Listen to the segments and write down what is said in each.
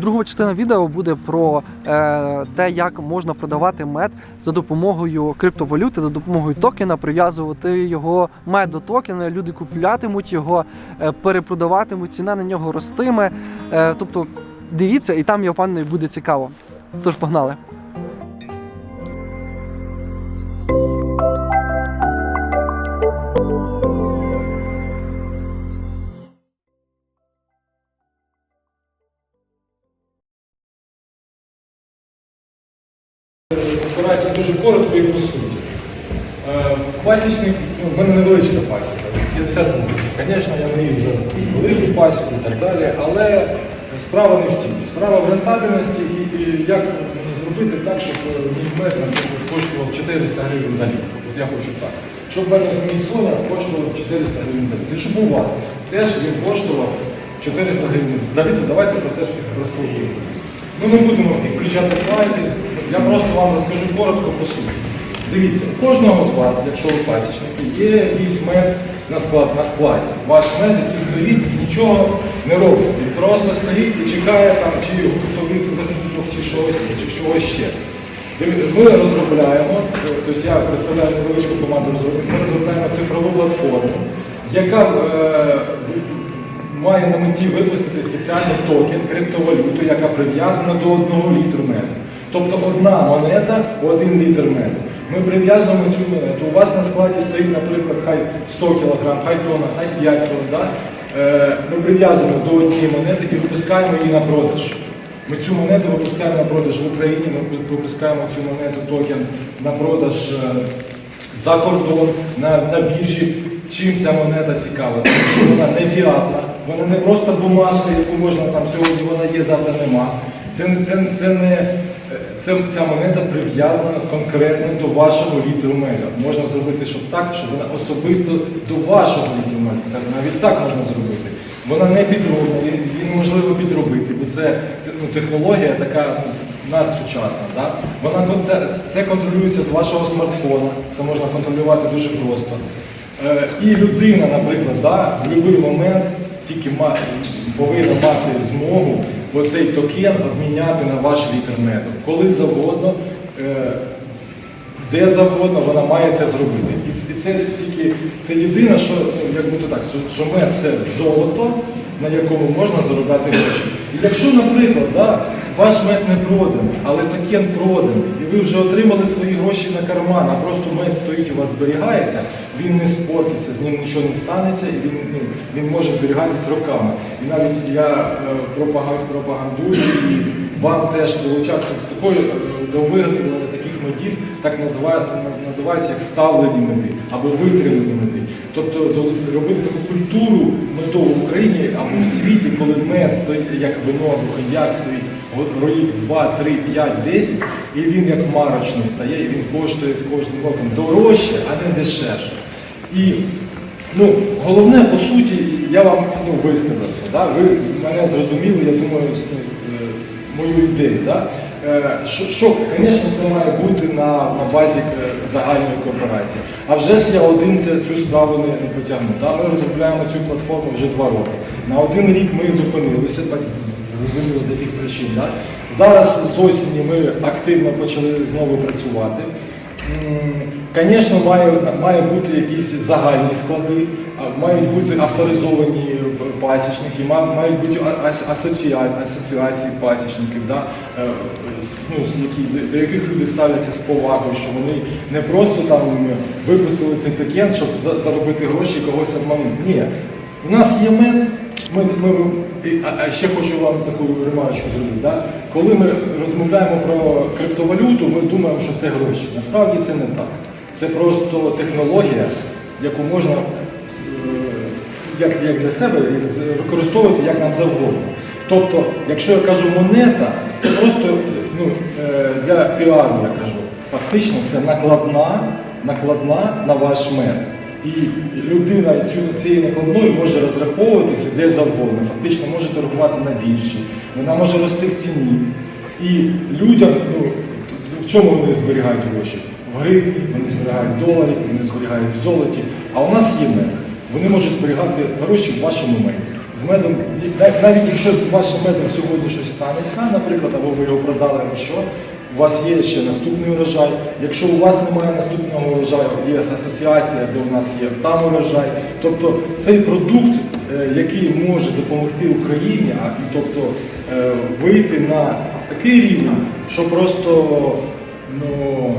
Друга частина відео буде про е, те, як можна продавати мед за допомогою криптовалюти, за допомогою токена, прив'язувати його мед до токена. Люди куплятимуть його, е, перепродаватимуть, ціна на нього ростиме. Е, тобто дивіться, і там я впевнений, буде цікаво. Тож погнали. В мене невеличка пасіка, 50 років. Звісно, я мрію вже велику пасіку і так далі, але справа не в тім. Справа в рентабельності і, і як зробити так, щоб е, мій мед коштував 400 гривень за літр. От я хочу так. Щоб мене мій соня коштував 400 гривень за літр. Щоб у вас теж він коштував 400 гривень за літр. Давайте про це розповімо. Ми не будемо включати слайди, я просто вам розкажу коротко по суті. Дивіться, у кожного з вас, якщо ви пасічники, є якийсь мед на, склад, на складі. Ваш мед, який стоїть нічого не робить. Він просто стоїть і чекає там, чи готовий закупок, чи щось, чи чогось ще. Ми розробляємо, тобто я представляю невеличку команду розробників, ми розробляємо цифрову платформу, яка е, має на меті випустити спеціальний токен криптовалюту, яка прив'язана до одного літру меду. Тобто одна монета один літр меду. Ми прив'язуємо цю монету. У вас на складі стоїть, наприклад, хай 100 кг, хай тонна, хай 5 тонн. Да? Е, Ми прив'язуємо до однієї монети і випускаємо її на продаж. Ми цю монету випускаємо на продаж в Україні, ми випускаємо цю монету токен на продаж е, за кордон, на, на біржі. Чим ця монета цікава? Тому що вона не фіатна, вона не просто бумажка, яку можна там сьогодні вона є, завтра нема. Це, це, це не, це, ця монета прив'язана конкретно до вашого літру меду. Можна зробити щоб так, щоб вона особисто до вашого літру навіть так можна зробити. Вона не підроблена, її неможливо підробити, бо це ну, технологія така ну, надсучасна. Да? Вона це, це контролюється з вашого смартфона, це можна контролювати дуже просто. Е, і людина, наприклад, да, в будь-який момент тільки ма- повинна мати змогу оцей токен обміняти на ваш літр. Коли завгодно, е, де завгодно вона має це зробити. І це тільки це єдине, що ну, як то так, що мед це золото, на якому можна заробляти гроші. І якщо, наприклад, да, ваш мед не проданий, але токен проданий, і ви вже отримали свої гроші на карман, а просто мед стоїть у вас зберігається, він не спортиться, з ним нічого не станеться, і він, ну, він може зберігатись роками. І навіть я е, пропага- пропагандую і вам теж долучався до такої е, до виготовлення таких медів, так називають, називаються як ставлені меди або витримані меди. Тобто робити таку культуру медову в Україні або в світі, коли мед стоїть як вино або коньяк стоїть рік 2, 3, 5, 10, і він як марочний стає, і він коштує з кожним роком дорожче, а не дешевше. І ну, головне, по суті, я вам ну, висказався. Да? Ви мене зрозуміли, я думаю, е, мою ідею. Да? Е, Що, що, звісно, це має бути на, на базі е, загальної корпорації. А вже ж я один це, цю справу не, не потягну. Да? Ми розробляємо цю платформу вже два роки. На один рік ми зупинилися, зрозуміло, з яких причин. Да? Зараз з осені ми активно почали знову працювати. Звісно, має, має бути якісь загальні склади, мають бути авторизовані пасічники, мають бути асоціації пасічників, да? е, ну, які, до- яких люди ставляться з повагою, що вони не просто там випустили цей токен, щоб за- заробити гроші і когось обманути. Ні, у нас є мед, ми, ми, а, ще хочу вам таку ремарочку зробити. Да? Коли ми розмовляємо про криптовалюту, ми думаємо, що це гроші. Насправді це не так. Це просто технологія, яку можна е, як, як для себе використовувати як нам завгодно. Тобто, якщо я кажу монета, це просто ну, е, для піару я кажу. Фактично це накладна, накладна на ваш мед. І людина цю, цією накладною може розраховуватися де завгодно, фактично може торгувати на біржі, вона може рости в ціні. І людям, ну, в чому вони зберігають гроші? В гривні, вони зберігають в доларі, вони зберігають в золоті. А у нас є мед. Вони можуть зберігати гроші в вашому меді. З медом, навіть якщо з вашим медом сьогодні щось станеться, наприклад, або ви його продали, або що, у вас є ще наступний урожай. Якщо у вас немає наступного урожаю, є асоціація, де у нас є там урожай. Тобто цей продукт, е, який може допомогти Україні, а тобто е, вийти на такий рівень, що просто ну,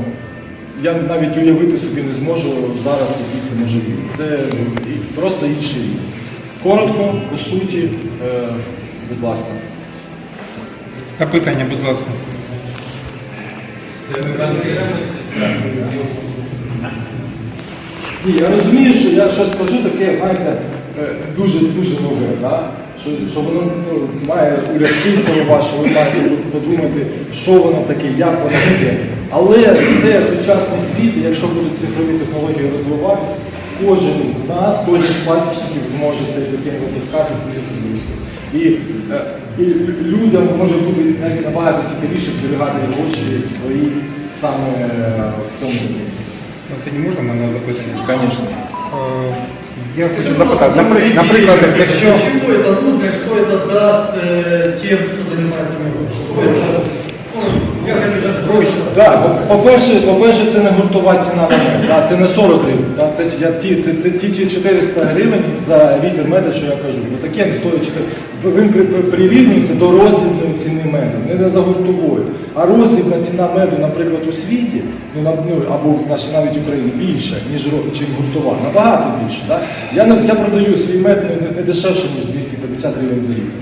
я навіть уявити собі не зможу зараз, який це може бути. Це просто інший рівень. Коротко, по суті, е, будь ласка. Запитання, будь ласка. Ні, я розумію, що я щось кажу таке, знаєте, е, дуже дуже нове, да? що, що воно ну, має улягтися у вас, що ви маєте подумати, що воно таке, як воно таке. Але це сучасний світ, якщо будуть цифрові технології розвиватися, кожен з нас, кожен з пасічників зможе цей таке випускати собі особисто. І, е, і людям може бути навіть набагато цікавіше зберігати гроші свої саме е, в цьому домі. Ну, Тоді можна в мене запитання? Звісно. Е, Я хочу запитати, напри- наприклад, якщо Почему это нужно и что это даст э, тем, кто занимается миром? Что это? Проще. По- по-перше, по-перше, це не гуртова ціна на мед, да, це не 40 гривень. Да, це, я, ті, це, це ті ті 400 гривень за літр меду, що я кажу. Ну таке стоїть 4. Він при, при, прирівнюється до роздрібної ціни меду, не за гуртової. А роздрібна ціна меду, наприклад, у світі, ну, на, ну або в нашій навіть Україні більша, ніж чим гуртова, набагато більше. Да? Я, не- я продаю свій мед ну, не, не дешевше, ніж 250 гривень за літр.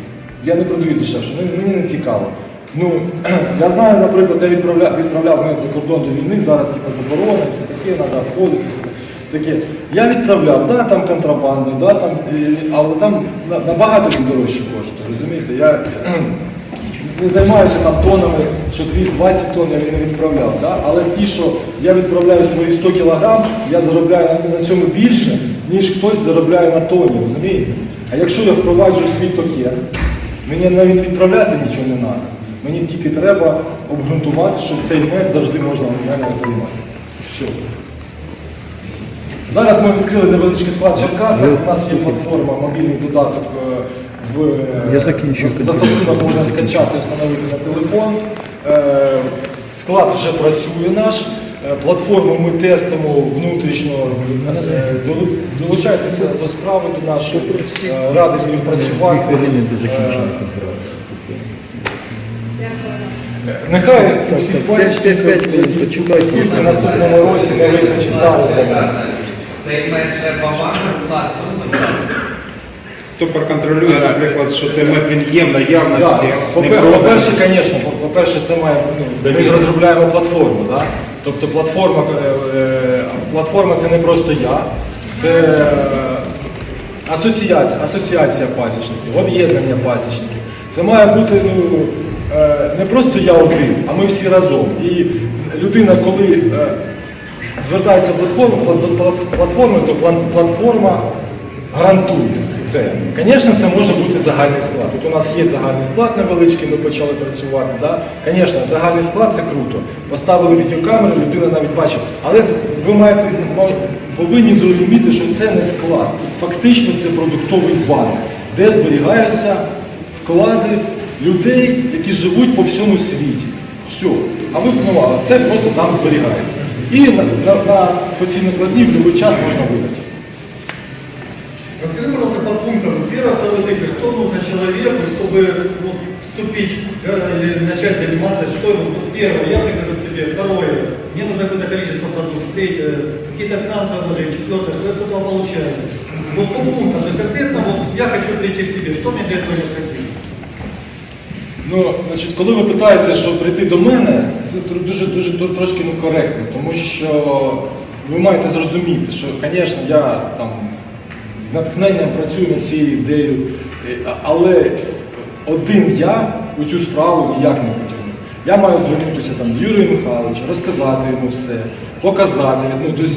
Я не продаю дешевше, ну, мені не цікаво. Ну, я знаю, наприклад, я відправляв, відправляв мед за кордон до війни, зараз типу, заборонено, все таке, треба обходитися. Таке. Я відправляв, да, там контрабанду, да, там, але там набагато дорожче коштує, розумієте? Я не займаюся там тонами, що 20 тонн я не відправляв. Да? Але ті, що я відправляю свої 100 кг, я заробляю на, цьому більше, ніж хтось заробляє на тоні, розумієте? А якщо я впроваджую свій токен, мені навіть відправляти нічого не треба. Мені тільки треба обґрунтувати, що цей мед завжди можна мене отримати. Все. Зараз ми відкрили невеличкий склад Черкаса. У нас є платформа, мобільний додаток е, в е, застосунок можна скачати, встановити на телефон. Е, Склад вже працює наш. Платформу ми тестимо внутрішньо. Долучайтеся до справи до нашої ради співпрацювати. хвилини до Е, закінчення конференції. Нехай всі почекайте. в наступному році не вистачить даних. Цей мед треба вам склад просто хто проконтролює, наприклад, що цей мед він є в наявності. По-перше, звісно, по- по-перше, це має ну, ми ж розробляємо платформу. Да? Тобто платформа, е, е, платформа це не просто я, це е, асоціація, асоціація пасічників, об'єднання пасічників. Це має бути ну, не просто я один, а ми всі разом. І людина, коли е, звертається в платформу, пла- пла- платформи, то платформа гарантує це. Звісно, це може бути загальний склад. Тут у нас є загальний склад невеличкий, ми почали працювати. Да? Звісно, загальний склад це круто. Поставили відеокамеру, людина навіть бачить. Але ви маєте повинні зрозуміти, що це не склад. Фактично це продуктовий банк, де зберігаються вклади людей, які живуть по всьому світі. Все. А ви ну, а це просто там зберігається. І на, на, на по цій накладні в будь-який час можна видати. Расскажи, пожалуйста, по пунктам. Первое, второе, третье. Что нужно человеку, чтобы вот, вступить э, или начать заниматься? Что ему? Вот Первое, я прихожу к тебе. Второе, мне нужно какое-то количество продуктов. Третье, какие-то финансовые вложения. Четвертое, что я с этого получаю? Вот по пунктам. То есть конкретно вот я хочу прийти к тебе. Что мне для этого необходимо? Ну, значить, коли ви питаєте, що прийти до мене, це дуже дуже трошки некоректно, тому що ви маєте зрозуміти, що, звісно, я там з натхненням працюю над цією ідеєю, е, але один я у цю справу ніяк не потягну. Я маю звернутися там до Юрія Михайловича, розказати йому все, показати. Ну, тобто,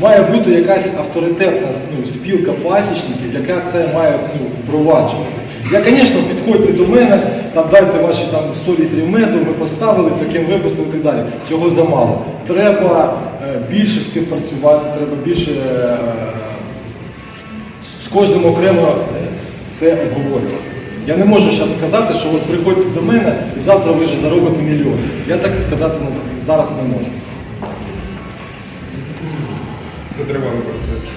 має бути якась авторитетна ну, спілка пасічників, яка це має ну, впроваджувати. Я, звісно, підходьте до мене, там дайте ваші там 100 літрів меду, ми поставили, таким випустили і так далі. Цього замало. Треба е, більше співпрацювати, треба більше е, з кожним окремо е, це обговорювати. Я не можу зараз сказати, що от приходьте до мене і завтра ви вже заробите мільйон. Я так сказати зараз не можу. Це тривалий процес.